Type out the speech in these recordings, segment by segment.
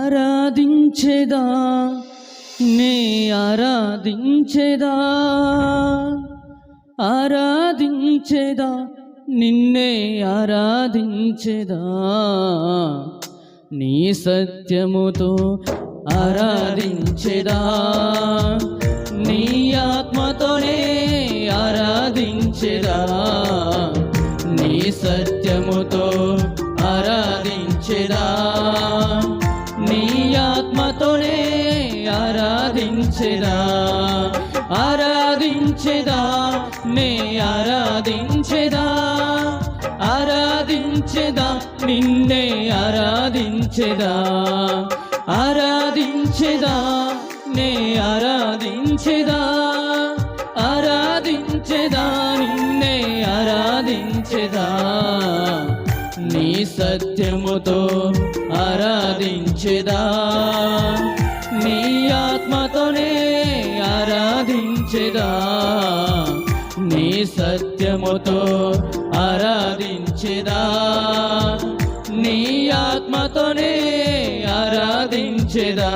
ఆరాధించేదా? నే ఆరాధించేదా? ఆరాధించేదా? నిన్నే ఆరాధించేదా? నీ సత్యముతో ఆరాధించేదా? నీ ఆత్మతోనే ఆరాధించేదా? నీ సత్యముతో ఆరాధించేదా? ఆరాధించేదా ఆరాధించేదా నే ఆరాధించేదా ఆరాధించేదా నిన్నే ఆరాధించేదా ఆరాధించేదా నే ఆరాధించేదా ఆరాధించేదా నిన్నే ఆరాధించేదా నీ సత్యముతో ఆరాధించేదా. ఆరాధించేదా నీ సత్యముతో ఆరాధించేదా? నీ ఆత్మతోనే ఆరాధించేదా?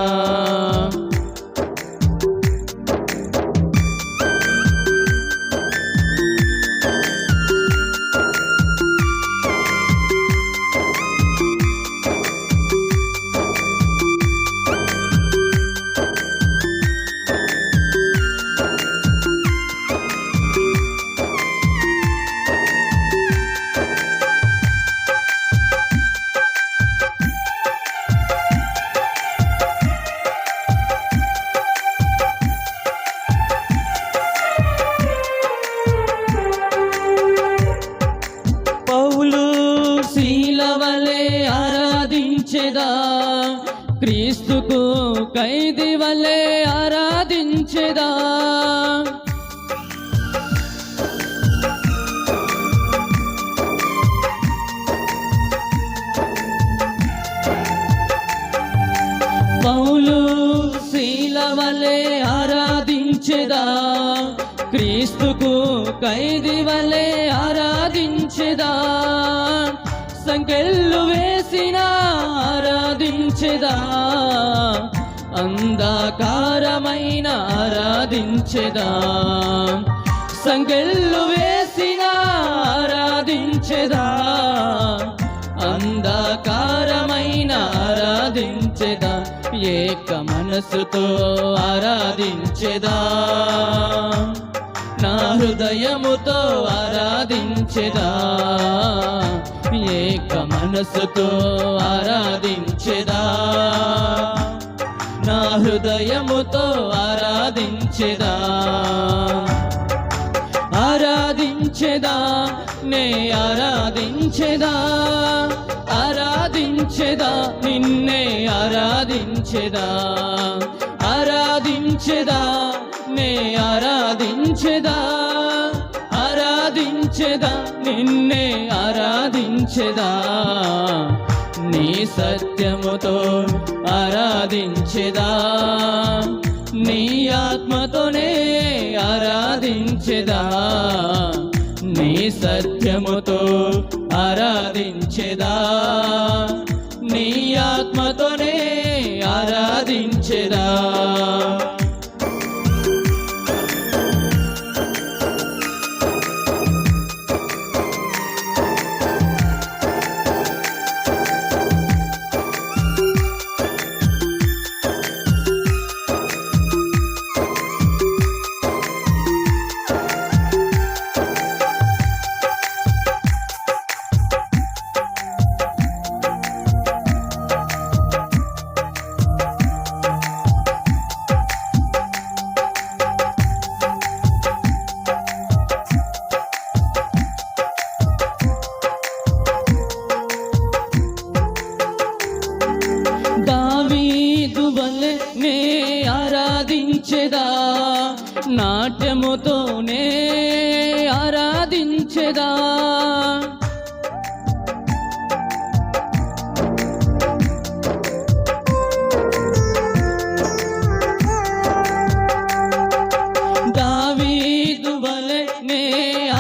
క్రీస్తుకు ఖైదీ వలె ఆరాధించెదా? పౌలు శీలవలే ఆరాధించేదా? క్రీస్తుకు ఖైదీ వలె ఆరాధించేదా? సంకెళ్ళు వేసిన ఆరాధించెదా? అంధకారమైన ఆరాధించెదా? సంకెళ్ళు వేసిన ఆరాధించెదా? అంధకారమైన ఆరాధించెదా? ఏక మనసుతో ఆరాధించెదా? నా హృదయముతో ఆరాధించెదా? ఏక మనసుతో ఆరాధించెదా. నా హృదయముతో ఆరాధించెదా. ఆరాధించెదా నే ఆరాధించెదా. ఆరాధించెదా నిన్నే ఆరాధించెదా. ఆరాధించెదా నే ఆరాధించెదా. ఆరాధించెదా నిన్నే ఆరాధించెదా? నీ సత్యముతో ఆరాధించెదా? నీ ఆత్మతోనే ఆరాధించెదా? నీ సత్యముతో ఆరాధించెదా? నీ ఆత్మతోనే ఆరాధించెదా? ఆరాధించెదా నాట్యముతోనే ఆరాధించెదా. దావీదు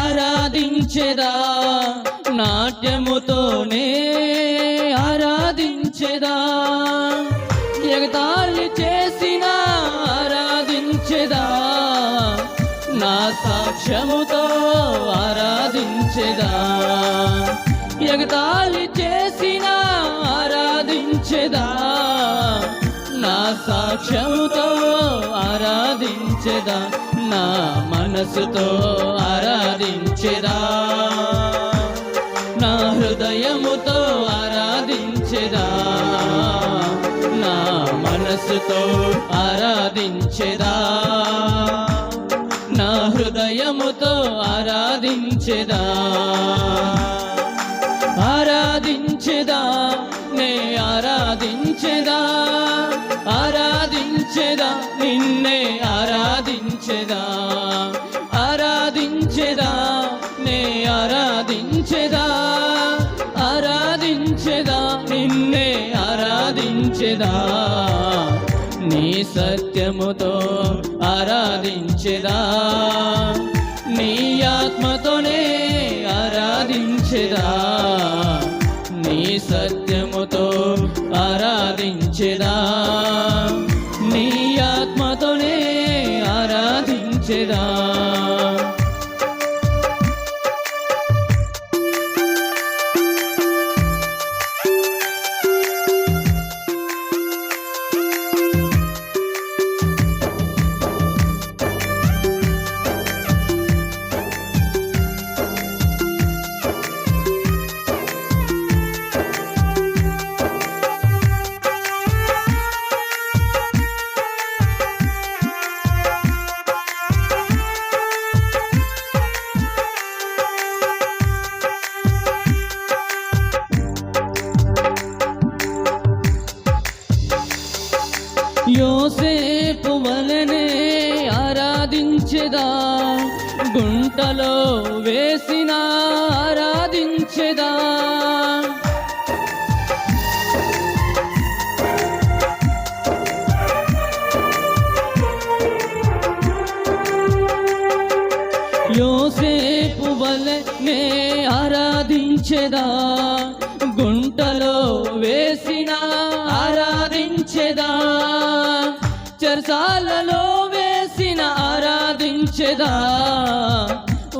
ఆరాధించెదా నాట్యముతోనే ఆరాధించెదా. ఎగతా సాక్ష్యముతో ఆరాధించెదా. ఎగతాళి చేసిన ఆరాధించెదా. నా సాక్ష్యముతో ఆరాధించెదా. నా మనసుతో ఆరాధించెదా. నా హృదయముతో ఆరాధించెదా. నా మనసుతో ఆరాధించెదా. హృదయముతో ఆరాధించెదా? ఆరాధించెదా? నే ఆరాధించెదా? ఆరాధించెదా? నిన్నే ఆరాధించెదా? ఆరాధించెదా? నే ఆరాధించెదా? ఆరాధించెదా? నిన్నే ఆరాధించెదా? నీ సత్యముతో ఆరాధించెదా. నీ ఆత్మతోనే ఆరాధించెదా. నీ సత్యముతో ఆరాధించెదా. గుంటలో వేసిన ఆరాధించెదా? యోసేపు వలనే ఆరాధించెదా? గుంటలో వేసిన ఆరాధించెదా? చెరసాలలో వేసిన ఆరాధించెదా?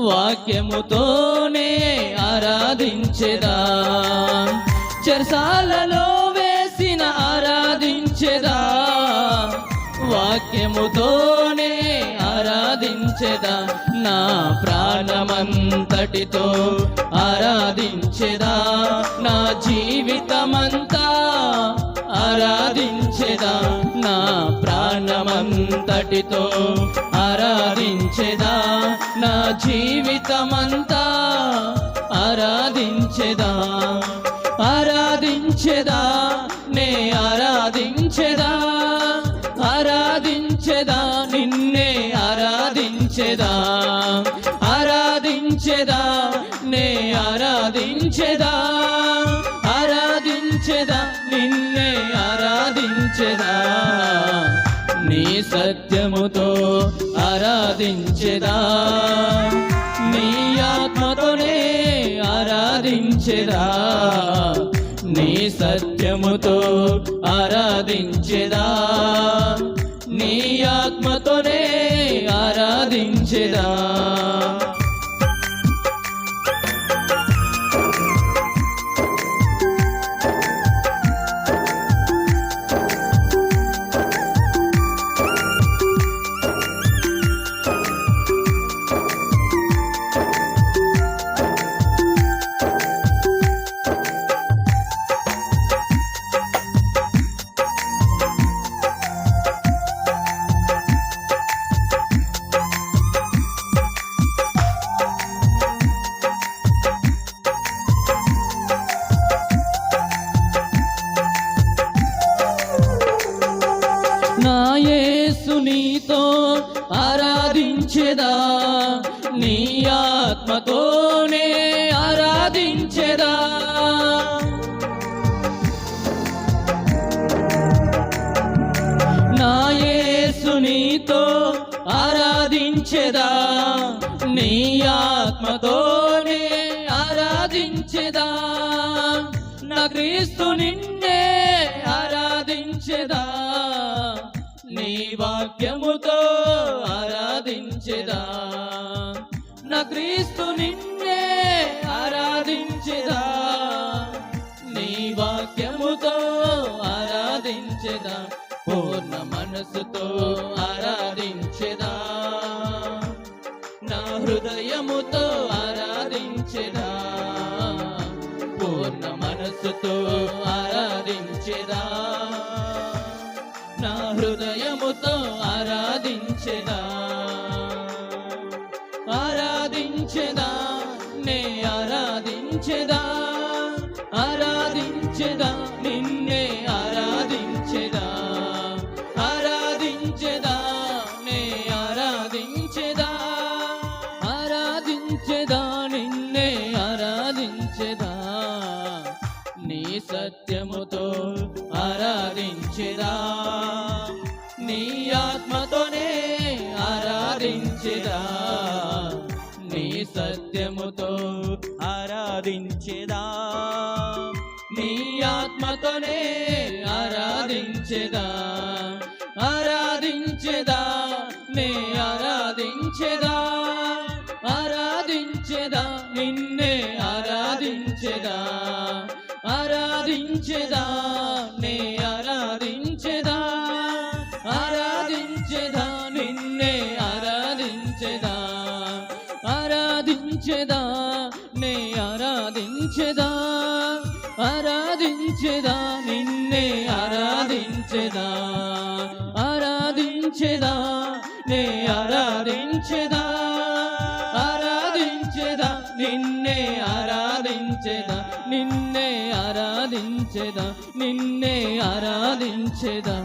వాక్యముతోనే ఆరాధించెదా. చెరసాలలో వేసిన ఆరాధించెదా. వాక్యముతోనే ఆరాధించెదా. నా ప్రాణమంతటితో ఆరాధించెదా. నా జీవితమంతా ఆరాధించెదా. ప్రాణమంతటితో ఆరాధించేదా నా జీవితమంతా? ఆరాధించేదా? ఆరాధించేదా? నే ఆరాధించేదా? ఆరాధించేదా? నిన్నే ఆరాధించేదా? ఆరాధించేదా? నే ఆరాధించేదా? ఆరాధించేదా? నిన్నే ఆరాధించేదా? సత్యముతో ఆరాధించెదా. నీ ఆత్మతోనే ఆరాధించెదా. నీ సత్యముతో ఆరాధించెదా. నీ ఆత్మతోనే ఆరాధించెదా. ఆరాధించెదా? నీ ఆత్మతోనే ఆరాధించెదా? నా యేసు నీతో ఆరాధించెదా? నీ ఆత్మతోనే ఆరాధించెదా? నా క్రీస్తు నిన్నే ఆరాధించెదా? నీ వాక్యముతో వాక్యముతో ఆరాధించేదా? పూర్ణ మనసుతో ఆరాధించేదా? నా హృదయముతో ఆరాధించేదా? పూర్ణ మనసుతో ఆరాధించేదా? నా హృదయముతో ఆరాధించేదా? ఆరాధించేదా? నే ఆరాధించేదా? ఆరాధించెదా నిన్నే ఆరాధించెదా? ఆరాధించెదా నే ఆరాధించెదా? ఆరాధించెదా నిన్నే ఆరాధించెదా? నీ సత్యముతో ఆరాధించెదా? నీ ఆత్మతోనే ఆరాధించెదా? నీ సత్యముతో ఆరాధించేదా? నీ ఆత్మతోనే ఆరాధించేదా? ఆరాధించేదా? నే ఆరాధించేదా? ఆరాధించేదా? నిన్నే ఆరాధించేదా? ఆరాధించేదా? ఆరాధించెదా నిన్నే ఆరాధించెదా? ఆరాధించెదా నే ఆరాధించెదా? ఆరాధించెదా నిన్నే ఆరాధించెదా? నిన్నే ఆరాధించెదా నిన్నే ఆరాధించెదా?